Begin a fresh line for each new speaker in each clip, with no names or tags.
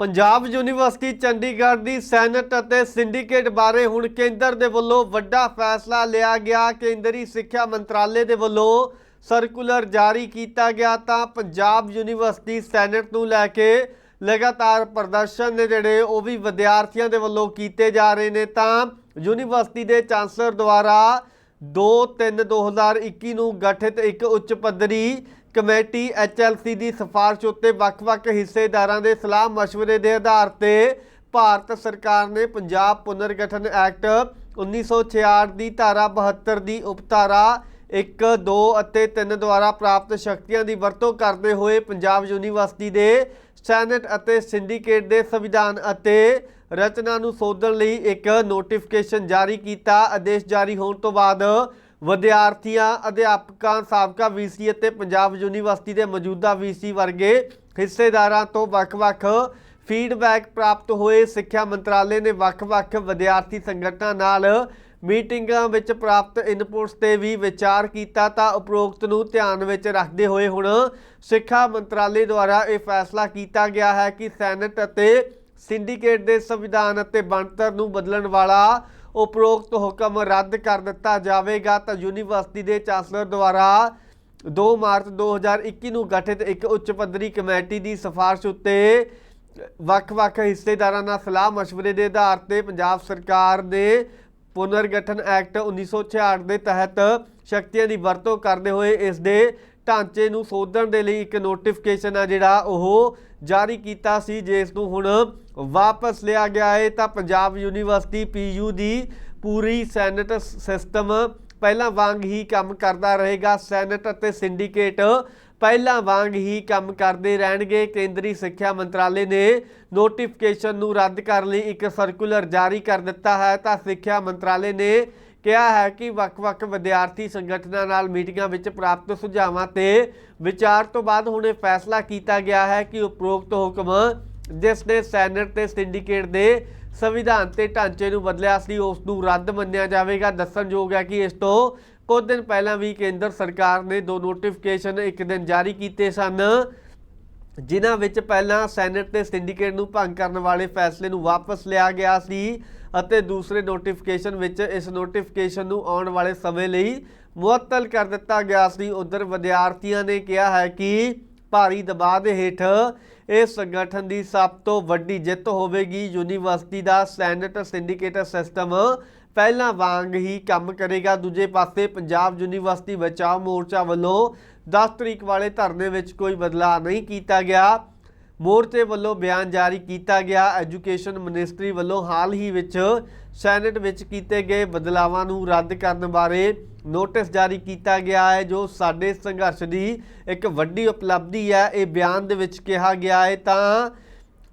Punjab university Chandigarh ਦੀ senate ਅਤੇ syndicate ਬਾਰੇ ਹੁਣ ਕੇਂਦਰ ਦੇ ਵੱਲੋਂ ਵੱਡਾ ਫੈਸਲਾ ਲਿਆ ਗਿਆ। ਕੇਂਦਰੀ ਸਿੱਖਿਆ ਮੰਤਰਾਲੇ ਦੇ ਵੱਲੋਂ ਸਰਕੂਲਰ ਜਾਰੀ ਕੀਤਾ ਗਿਆ ਤਾਂ ਪੰਜਾਬ ਯੂਨੀਵਰਸਿਟੀ ਸੈਨੇਟ ਨੂੰ ਲੈ ਕੇ ਲਗਾਤਾਰ ਪ੍ਰਦਰਸ਼ਨ ਨੇ ਜਿਹੜੇ ਉਹ ਵੀ ਵਿਦਿਆਰਥੀਆਂ ਦੇ ਵੱਲੋਂ ਕੀਤੇ ਜਾ ਰਹੇ ਨੇ ਤਾਂ ਯੂਨੀਵਰਸਿਟੀ ਦੇ ਚਾਂਸਲਰ ਦੁਆਰਾ 2-3-2021 ਨੂੰ ਗਠਿਤ ਇੱਕ ਉੱਚ ਪੱਧਰੀ ਕਮੇਟੀ HLC ਦੀ ਸਿਫਾਰਿਸ਼ ਉੱਤੇ ਵੱਖ-ਵੱਖ ਹਿੱਸੇਦਾਰਾਂ ਦੇ ਸਲਾਹ مشਵਰੇ ਦੇ ਆਧਾਰ ਤੇ ਭਾਰਤ ਸਰਕਾਰ ਨੇ ਪੰਜਾਬ ਪੁਨਰਗਠਨ ਐਕਟ 1966 ਦੀ ਧਾਰਾ 72 ਦੀ ਉਪਧਾਰਾ 1 2 ਅਤੇ 3 ਦੁਆਰਾ ਪ੍ਰਾਪਤ ਸ਼ਕਤੀਆਂ ਦੀ ਵਰਤੋਂ ਕਰਦੇ ਹੋਏ ਪੰਜਾਬ ਯੂਨੀਵਰਸਿਟੀ ਦੇ ਸੈਨੇਟ ਅਤੇ ਸਿੰਡੀਕੇਟ ਦੇ ਸੰਵਿਧਾਨ ਅਤੇ ਰਚਨਾ ਨੂੰ ਸੋਧਣ ਲਈ ਇੱਕ ਨੋਟੀਫਿਕੇਸ਼ਨ ਜਾਰੀ ਕੀਤਾ। ਆਦੇਸ਼ ਜਾਰੀ ਹੋਣ ਤੋਂ ਬਾਅਦ ਵਿਦਿਆਰਥੀਆਂ, ਅਧਿਆਪਕਾਂ, ਸਾਬਕਾ ਵੀਸੀ ਅਤੇ ਪੰਜਾਬ ਯੂਨੀਵਰਸਿਟੀ ਦੇ ਮੌਜੂਦਾ ਵੀਸੀ ਵਰਗੇ ਹਿੱਸੇਦਾਰਾਂ ਤੋਂ ਵੱਖ-ਵੱਖ ਫੀਡਬੈਕ ਪ੍ਰਾਪਤ ਹੋਏ। ਸਿੱਖਿਆ ਮੰਤਰਾਲੇ ਨੇ ਵੱਖ-ਵੱਖ ਵਿਦਿਆਰਥੀ ਸੰਗਠਨਾਂ ਨਾਲ ਮੀਟਿੰਗਾਂ ਵਿੱਚ ਪ੍ਰਾਪਤ ਇਨਪੁਟਸ ਤੇ ਵੀ ਵਿਚਾਰ ਕੀਤਾ ਤਾਂ ਉਪਰੋਕਤ ਨੂੰ ਧਿਆਨ ਵਿੱਚ ਰੱਖਦੇ ਹੋਏ ਹੁਣ ਸਿੱਖਿਆ ਮੰਤਰਾਲੇ ਦੁਆਰਾ ਇਹ ਫੈਸਲਾ ਕੀਤਾ ਗਿਆ ਹੈ ਕਿ ਸੈਨੇਟ ਅਤੇ ਸਿੰਡੀਕੇਟ ਦੇ ਸੰਵਿਧਾਨ ਅਤੇ ਬਣਤਰ ਨੂੰ ਬਦਲਣ ਵਾਲਾ ਉਪਰੋਕਤ ਹੁਕਮ ਰੱਦ ਕਰ ਦਿੱਤਾ ਜਾਵੇਗਾ ਤਾਂ ਯੂਨੀਵਰਸਿਟੀ ਦੇ ਚਾਂਸਲਰ ਦੁਆਰਾ 2 ਮਾਰਚ 2021 ਨੂੰ ਗਠਿਤ ਇੱਕ ਉੱਚ ਪੱਧਰੀ ਕਮੇਟੀ ਦੀ ਸਿਫਾਰਿਸ਼ ਉੱਤੇ ਵੱਖ-ਵੱਖ ਹਿੱਸੇਦਾਰਾਂ ਨਾਲ ਸਲਾਹ مشਵਰੇ ਦੇ ਆਧਾਰ ਤੇ ਪੰਜਾਬ ਸਰਕਾਰ ਦੇ ਪੁਨਰਗਠਨ ਐਕਟ 1966 ਦੇ ਤਹਿਤ ਸ਼ਕਤੀਆਂ ਦੀ ਵਰਤੋਂ ਕਰਦੇ ਹੋਏ ਇਸ ਦੇ ਢਾਂਚੇ ਨੂੰ ਸੋਧਣ ਦੇ ਲਈ ਇੱਕ ਨੋਟੀਫਿਕੇਸ਼ਨ ਆ ਜਿਹੜਾ ਉਹ ਜਾਰੀ ਕੀਤਾ ਸੀ, ਜਿਸ ਨੂੰ ਹੁਣ ਵਾਪਸ ਲਿਆ ਗਿਆ ਹੈ। ਤਾਂ ਪੰਜਾਬ ਯੂਨੀਵਰਸਿਟੀ ਪੀਯੂ ਦੀ ਪੂਰੀ ਸੈਨੇਟ ਸਿਸਟਮ ਪਹਿਲਾਂ ਵਾਂਗ ਹੀ ਕੰਮ ਕਰਦਾ ਰਹੇਗਾ। ਸੈਨੇਟ ਅਤੇ ਸਿੰਡੀਕੇਟ ਪਹਿਲਾਂ ਵਾਂਗ ਹੀ ਕੰਮ ਕਰਦੇ ਰਹਿਣਗੇ। ਕੇਂਦਰੀ ਸਿੱਖਿਆ ਮੰਤਰਾਲੇ ਨੇ ਨੋਟੀਫਿਕੇਸ਼ਨ ਨੂੰ ਰੱਦ ਕਰਨ ਲਈ ਇੱਕ ਸਰਕੂਲਰ ਜਾਰੀ ਕਰ ਦਿੱਤਾ ਹੈ। ਤਾਂ ਸਿੱਖਿਆ ਮੰਤਰਾਲੇ ਨੇ ਕਿਹਾ ਹੈ ਕਿ ਵੱਖ-ਵੱਖ ਵਿਦਿਆਰਥੀ ਸੰਗਠਨਾਂ ਨਾਲ ਮੀਟਿੰਗਾਂ ਵਿੱਚ ਪ੍ਰਾਪਤ ਸੁਝਾਵਾਂ ਤੇ ਵਿਚਾਰ ਤੋਂ ਬਾਅਦ ਹੁਣ ਇਹ ਫੈਸਲਾ ਕੀਤਾ ਗਿਆ ਹੈ ਕਿ ਉਪਰੋਕਤ ਹੁਕਮ ਜਿਸ ਨੇ ਸੈਨੇਟ ਤੇ ਸਿੰਡੀਕੇਟ ਦੇ ਸੰਵਿਧਾਨ ਤੇ ਢਾਂਚੇ ਨੂੰ ਬਦਲਿਆ ਸੀ, ਉਸ ਨੂੰ ਰੱਦ ਮੰਨਿਆ ਜਾਵੇਗਾ। ਦੱਸਣਯੋਗ ਹੈ ਕਿ ਇਸ ਤੋਂ ਕੁਝ ਦਿਨ ਪਹਿਲਾਂ ਵੀ ਕੇਂਦਰ ਸਰਕਾਰ ਨੇ ਦੋ ਨੋਟੀਫਿਕੇਸ਼ਨ ਇੱਕ ਦਿਨ ਜਾਰੀ ਕੀਤੇ ਸਨ। ਜਿਨ੍ਹਾਂ ਵਿੱਚ ਪਹਿਲਾਂ ਸੈਨੇਟ ਤੇ ਸਿੰਡੀਕੇਟ ਨੂੰ ਭੰਗ ਕਰਨ ਵਾਲੇ ਫੈਸਲੇ ਨੂੰ ਵਾਪਸ ਲਿਆ ਗਿਆ ਸੀ ਅਤੇ ਦੂਸਰੇ ਨੋਟੀਫਿਕੇਸ਼ਨ ਵਿੱਚ ਇਸ ਨੋਟੀਫਿਕੇਸ਼ਨ ਨੂੰ ਆਉਣ ਵਾਲੇ ਸਮੇਂ ਲਈ ਮੁਅੱਤਲ ਕਰ ਦਿੱਤਾ ਗਿਆ ਸੀ। ਉਧਰ ਵਿਦਿਆਰਥੀਆਂ ਨੇ ਕਿਹਾ ਹੈ ਕਿ ਭਾਰੀ ਦਬਾਅ ਦੇ ਹੇਠ ਇਸ ਸੰਗਠਨ ਦੀ ਸਭ ਤੋਂ ਵੱਡੀ ਜਿੱਤ ਹੋਵੇਗੀ। ਯੂਨੀਵਰਸਿਟੀ ਦਾ ਸੈਨੇਟ ਸਿੰਡੀਕੇਟ ਸਿਸਟਮ ਪਹਿਲਾਂ ਵਾਂਗ ਹੀ ਕੰਮ ਕਰੇਗਾ। ਦੂਜੇ ਪਾਸੇ ਪੰਜਾਬ ਯੂਨੀਵਰਸਿਟੀ ਬਚਾਓ ਮੋਰਚਾ ਵੱਲੋਂ 10 ਤਰੀਕ ਵਾਲੇ ਧਰਨੇ ਵਿੱਚ ਕੋਈ ਬਦਲਾਅ ਨਹੀਂ ਕੀਤਾ ਗਿਆ। ਮੋਰਚੇ ਵੱਲੋਂ ਬਿਆਨ ਜਾਰੀ ਕੀਤਾ ਗਿਆ। ਐਜੂਕੇਸ਼ਨ ਮਿਨਿਸਟਰੀ ਵੱਲੋਂ ਹਾਲ ਹੀ ਵਿੱਚ ਸੈਨੇਟ ਵਿੱਚ ਕੀਤੇ ਗਏ ਬਦਲਾਵਾਂ ਨੂੰ ਰੱਦ ਕਰਨ ਬਾਰੇ ਨੋਟਿਸ ਜਾਰੀ ਕੀਤਾ ਗਿਆ ਹੈ, ਜੋ ਸਾਡੇ ਸੰਘਰਸ਼ ਦੀ ਇੱਕ ਵੱਡੀ ਉਪਲਬਧੀ ਹੈ। ਇਹ ਬਿਆਨ ਦੇ ਵਿੱਚ ਕਿਹਾ ਗਿਆ ਹੈ ਤਾਂ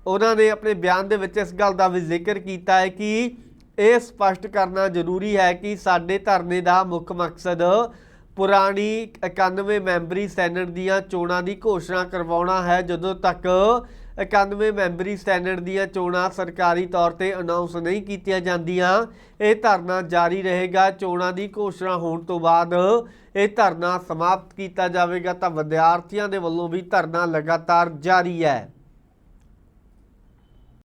ਉਹਨਾਂ ਨੇ ਆਪਣੇ ਬਿਆਨ ਦੇ ਵਿੱਚ ਇਸ ਗੱਲ ਦਾ ਵੀ ਜ਼ਿਕਰ ਕੀਤਾ ਹੈ ਕਿ ਇਹ ਸਪਸ਼ਟ ਕਰਨਾ ਜ਼ਰੂਰੀ ਹੈ ਕਿ ਸਾਡੇ ਧਰਨੇ ਦਾ ਮੁੱਖ ਮਕਸਦ ਪੁਰਾਣੀ 91 ਮੈਂਬਰੀ ਸੈਨੇਟ ਦੀਆਂ ਚੋਣਾਂ ਦੀ ਘੋਸ਼ਣਾ ਕਰਵਾਉਣਾ ਹੈ। ਜਦੋਂ ਤੱਕ 91 ਮੈਂਬਰੀ ਸੈਨੇਟ ਦੀਆਂ ਚੋਣਾਂ ਸਰਕਾਰੀ ਤੌਰ ਤੇ ਅਨਾਉਂਸ ਨਹੀਂ ਕੀਤੀਆਂ ਜਾਂਦੀਆਂ, ਇਹ ਧਰਨਾ ਜਾਰੀ ਰਹੇਗਾ। ਚੋਣਾਂ ਦੀ ਘੋਸ਼ਣਾ ਹੋਣ ਤੋਂ ਬਾਅਦ ਇਹ ਧਰਨਾ ਸਮਾਪਤ ਕੀਤਾ ਜਾਵੇਗਾ। ਤਾਂ ਵਿਦਿਆਰਥੀਆਂ ਦੇ ਵੱਲੋਂ ਵੀ ਧਰਨਾ ਲਗਾਤਾਰ ਜਾਰੀ ਹੈ।